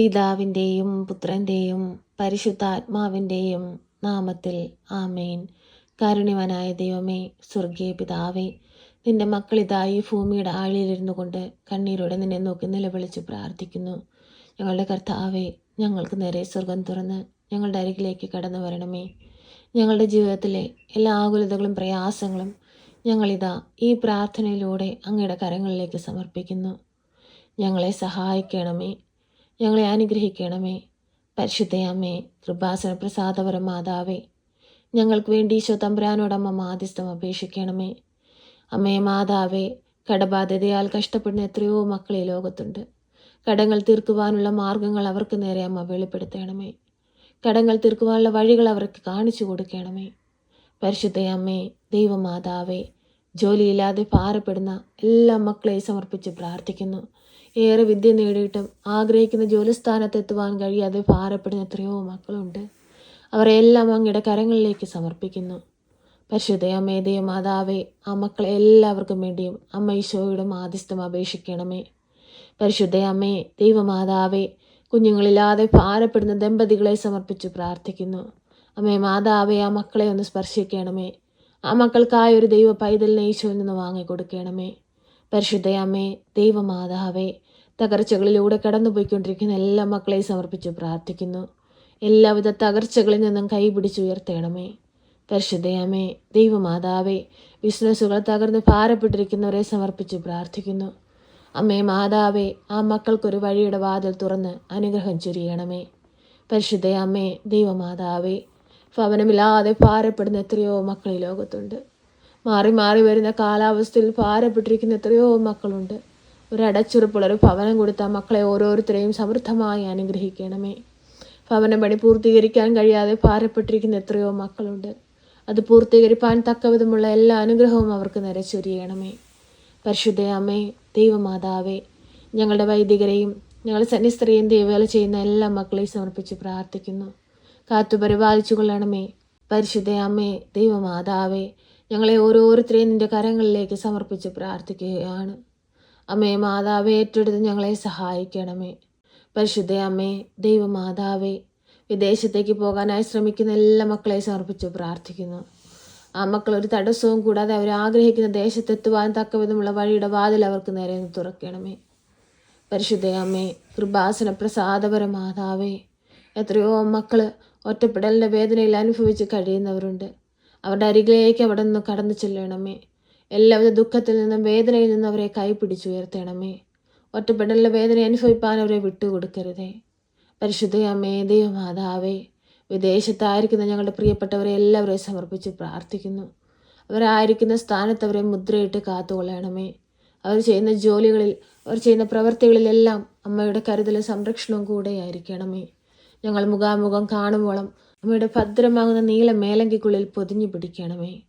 പിതാവിന്റെയും പുത്രന്റെയും പരിശുദ്ധാത്മാവിന്റെയും നാമത്തിൽ ആമേൻ. കാരുണ്യവനായ ദൈവമേ സ്വർഗീയ പിതാവേ നിന്റെ മക്കളിതായി ഭൂമിയുടെ ആളിലിരുന്നു കൊണ്ട് കണ്ണീരോടെ നിന്നെ നോക്കി നിലവിളിച്ച് പ്രാർത്ഥിക്കുന്നു. ഞങ്ങളുടെ കർത്താവേ ഞങ്ങൾക്ക് നേരെ സ്വർഗം തുറന്ന് ഞങ്ങളുടെ അരികിലേക്ക് കടന്നു വരണമേ. ഞങ്ങളുടെ ജീവിതത്തിലെ എല്ലാ ആകുലതകളും പ്രയാസങ്ങളും ഞങ്ങളിതാ ഈ പ്രാർത്ഥനയിലൂടെ അങ്ങയുടെ കരങ്ങളിലേക്ക് സമർപ്പിക്കുന്നു. ഞങ്ങളെ സഹായിക്കണമേ. ഞങ്ങളെ അനുഗ്രഹിക്കണമേ. പരിശുദ്ധയമ്മേ കൃപാസന പ്രസാദപര മാതാവേ ഞങ്ങൾക്ക് വേണ്ടി ഈശോ തമ്പുരാനോടമ്മ മാധ്യസ്ഥം അപേക്ഷിക്കണമേ. അമ്മേ മാതാവേ കടബാധ്യതയാൽ കഷ്ടപ്പെടുന്ന എത്രയോ മക്കൾ ഈ ലോകത്തുണ്ട്. കടങ്ങൾ തീർക്കുവാനുള്ള മാർഗങ്ങൾ അവർക്ക് നേരെ അമ്മ വെളിപ്പെടുത്തണമേ. കടങ്ങൾ തീർക്കുവാനുള്ള വഴികൾ അവർക്ക് കാണിച്ചു കൊടുക്കണമേ. പരിശുദ്ധയമ്മേ ദൈവമാതാവേ ജോലിയില്ലാതെ ഭാരപ്പെടുന്ന എല്ലാ മക്കളെയും സമർപ്പിച്ച് പ്രാർത്ഥിക്കുന്നു. ഏറെ വിദ്യ നേടിയിട്ടും ആഗ്രഹിക്കുന്ന ജോലിസ്ഥാനത്തെത്തുവാൻ കഴിയാതെ ഭാരപ്പെടുന്ന എത്രയോ മക്കളുണ്ട്. അവരെല്ലാം അങ്ങയുടെ കരങ്ങളിലേക്ക് സമർപ്പിക്കുന്നു. പരിശുദ്ധയമ്മേ മാതാവേ ആ മക്കളെ എല്ലാവർക്കും വേണ്ടിയും അമ്മ ഈശോയുടെ മാധ്യസ്ഥം അപേക്ഷിക്കണമേ. പരിശുദ്ധയമ്മേ ദൈവമാതാവേ കുഞ്ഞുങ്ങളില്ലാതെ ഭാരപ്പെടുന്ന ദമ്പതികളെ സമർപ്പിച്ച് പ്രാർത്ഥിക്കുന്നു. അമ്മേ മാതാവേ ആ മക്കളെ ഒന്ന് സ്പർശിക്കണമേ. ആ മക്കൾക്കായ ഒരു ദൈവ പൈതലിനെ ഈശോയിൽ നിന്ന് വാങ്ങിക്കൊടുക്കണമേ. പരിശുദ്ധയമ്മേ ദൈവമാതാവേ തകർച്ചകളിലൂടെ കടന്നുപോയിക്കൊണ്ടിരിക്കുന്ന എല്ലാ മക്കളെയും സമർപ്പിച്ച് പ്രാർത്ഥിക്കുന്നു. എല്ലാവിധ തകർച്ചകളിൽ നിന്നും കൈപിടിച്ചുയർത്തേണമേ പരിശുദ്ധയമേ ദൈവമാതാവേ ബിസിനസ്സുകൾ തകർന്ന് ഭാരപ്പെട്ടിരിക്കുന്നവരെ സമർപ്പിച്ച് പ്രാർത്ഥിക്കുന്നു. അമ്മേ മാതാവേ ആ മക്കൾക്കൊരു വഴിയുടെ വാതിൽ തുറന്ന് അനുഗ്രഹം ചൊരിയണമേ. പരിശുദ്ധയമ്മേ ദൈവമാതാവേ ഭവനമില്ലാതെ ഭാരപ്പെടുന്ന എത്രയോ മക്കൾ ഈ ലോകത്തുണ്ട്. മാറി മാറി വരുന്ന കാലാവസ്ഥയിൽ ഭാരപ്പെട്ടിരിക്കുന്ന എത്രയോ മക്കളുണ്ട്. ഒരു അടച്ചുറപ്പുള്ള ഒരു ഭവനം കൊടുത്ത മക്കളെ ഓരോരുത്തരെയും സമൃദ്ധമായി അനുഗ്രഹിക്കണമേ. ഭവന പണി പൂർത്തീകരിക്കാൻ കഴിയാതെ ഭാരപ്പെട്ടിരിക്കുന്ന എത്രയോ മക്കളുണ്ട്. അത് പൂർത്തീകരിപ്പാൻ തക്കവിധമുള്ള എല്ലാ അനുഗ്രഹവും അവർക്ക് നിരച്ചൊരിയണമേ. പരിശുദ്ധ അമ്മേ ദൈവമാതാവേ ഞങ്ങളുടെ വൈദികരെയും ഞങ്ങളുടെ സന്യസ്ത്രീയും ദൈവവേല ചെയ്യുന്ന എല്ലാ മക്കളെയും സമർപ്പിച്ച് പ്രാർത്ഥിക്കുന്നു. കാത്തു പരിപാലിച്ചു കൊള്ളണമേ. പരിശുദ്ധ അമ്മേ ദൈവമാതാവേ ഞങ്ങളെ ഓരോരുത്തരെയും നിന്റെ കരങ്ങളിലേക്ക് സമർപ്പിച്ച് പ്രാർത്ഥിക്കുകയാണ്. അമ്മേ മാതാവേ ഏറ്റെടുത്ത് ഞങ്ങളെ സഹായിക്കണമേ. പരിശുദ്ധ അമ്മേ ദൈവമാതാവേ വിദേശത്തേക്ക് പോകാനായി ശ്രമിക്കുന്ന എല്ലാ മക്കളെയും സമർപ്പിച്ച് പ്രാർത്ഥിക്കുന്നു. ആ മക്കൾ ഒരു തടസ്സവും കൂടാതെ അവർ ആഗ്രഹിക്കുന്ന ദേശത്തെത്തുവാൻ തക്കവിധമുള്ള വഴിയുടെ വാതിൽ അവർക്ക് നേരെ തുറക്കണമേ. പരിശുദ്ധ അമ്മേ കൃപാസന പ്രസാദപര മാതാവേ എത്രയോ മക്കൾ ഒറ്റപ്പെടലിന്റെ വേദനയിൽ അനുഭവിച്ച് കഴിയുന്നവരുണ്ട്. അവരുടെ അരികിലേക്ക് അവിടെ നിന്ന് കടന്നു ചെല്ലണമേ. എല്ലാവിധ ദുഃഖത്തിൽ നിന്നും വേദനയിൽ നിന്നും അവരെ കൈപിടിച്ചുയർത്തണമേ. ഒറ്റപ്പെടലിലെ വേദന അനുഭവിപ്പാൻ അവരെ വിട്ടുകൊടുക്കരുതേ. പരിശുദ്ധയമ്മേ ദൈവമാതാവേ വിദേശത്തായിരിക്കുന്ന ഞങ്ങളുടെ പ്രിയപ്പെട്ടവരെ എല്ലാവരെയും സമർപ്പിച്ച് പ്രാർത്ഥിക്കുന്നു. അവരായിരിക്കുന്ന സ്ഥാനത്ത് അവരെ മുദ്രയിട്ട് കാത്തുകൊള്ളണമേ. അവർ ചെയ്യുന്ന ജോലികളിൽ അവർ ചെയ്യുന്ന പ്രവൃത്തികളിലെല്ലാം അമ്മയുടെ കരുതലും സംരക്ഷണവും കൂടെ ആയിരിക്കണമേ. ഞങ്ങൾ മുഖാമുഖം കാണുമ്പോളം അമ്മയുടെ ഭദ്രമാകുന്ന നീല മേലങ്കിക്കുള്ളിൽ പൊതിഞ്ഞു പിടിക്കണമേ.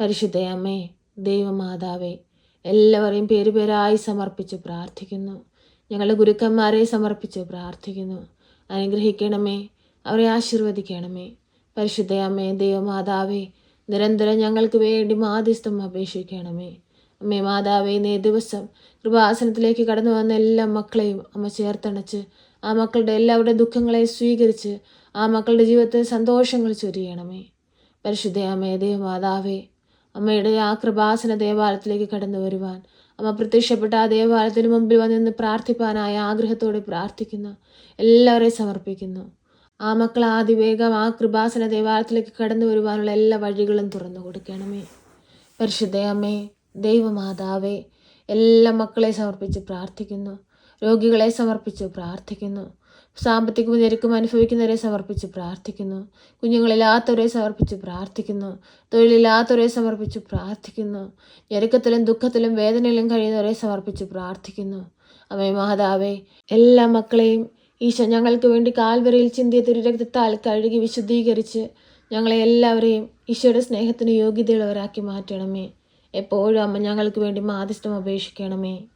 പരിശുദ്ധ അമ്മേ ദൈവമാതാവേ എല്ലാവരെയും പേരുപേരായി സമർപ്പിച്ച് പ്രാർത്ഥിക്കുന്നു. ഞങ്ങളുടെ ഗുരുക്കന്മാരെ സമർപ്പിച്ച് പ്രാർത്ഥിക്കുന്നു. അനുഗ്രഹിക്കണമേ അവരെ ആശീർവദിക്കണമേ. പരിശുദ്ധയമ്മേ ദൈവമാതാവേ നിരന്തരം ഞങ്ങൾക്ക് വേണ്ടി മാധ്യസ്ഥം അപേക്ഷിക്കണമേ. അമ്മേ മാതാവേ ഇന്നേ ദിവസം കൃപാസനത്തിലേക്ക് കടന്നു വന്ന എല്ലാ മക്കളെയും അമ്മ ചേർത്തണച്ച് ആ മക്കളുടെ എല്ലാവരുടെ ദുഃഖങ്ങളെ സ്വീകരിച്ച് ആ മക്കളുടെ ജീവിതത്തിൽ സന്തോഷങ്ങൾ ചൊരിയണമേ. പരിശുദ്ധ അമ്മേ ദൈവമാതാവേ അമ്മയുടെ ആ കൃപാസന ദേവാലയത്തിലേക്ക് കടന്നു വരുവാൻ. അമ്മ പ്രത്യക്ഷപ്പെട്ട ആ ദേവാലയത്തിന് മുമ്പിൽ വന്നിന്ന് പ്രാർത്ഥിപ്പാനായ ആഗ്രഹത്തോടെ പ്രാർത്ഥിക്കുന്നു. എല്ലാവരെയും സമർപ്പിക്കുന്നു. ആ മക്കൾ ആദിവേഗം ആ കൃപാസന ദേവാലയത്തിലേക്ക് കടന്നു വരുവാനുള്ള എല്ലാ വഴികളും തുറന്നു കൊടുക്കണമേ. പരിശുദ്ധ അമ്മേ ദൈവമാതാവേ എല്ലാ മക്കളെ സമർപ്പിച്ച് പ്രാർത്ഥിക്കുന്നു. രോഗികളെ സമർപ്പിച്ച് പ്രാർത്ഥിക്കുന്നു. സാമ്പത്തിക ഞെരുക്കം അനുഭവിക്കുന്നവരെ സമർപ്പിച്ച് പ്രാർത്ഥിക്കുന്നു. കുഞ്ഞുങ്ങളില്ലാത്തവരെ സമർപ്പിച്ച് പ്രാർത്ഥിക്കുന്നു. തൊഴിലില്ലാത്തവരെ സമർപ്പിച്ച് പ്രാർത്ഥിക്കുന്നു. ഞെരുക്കത്തിലും ദുഃഖത്തിലും വേദനയിലും കഴിയുന്നവരെ സമർപ്പിച്ച് പ്രാർത്ഥിക്കുന്നു. അമ്മേ മാതാവേ എല്ലാ മക്കളെയും ഈശോ ഞങ്ങൾക്ക് വേണ്ടി കാൽവരയിൽ ചിന്തിയ തിരുരക്തത്താൽ കഴുകി വിശുദ്ധീകരിച്ച് ഞങ്ങളെ എല്ലാവരെയും ഈശോയുടെ സ്നേഹത്തിന് യോഗ്യതയുള്ളവരാക്കി മാറ്റണമേ. എപ്പോഴും അമ്മ ഞങ്ങൾക്ക് വേണ്ടി മാതിഷ്ടം അപേക്ഷിക്കണമേ.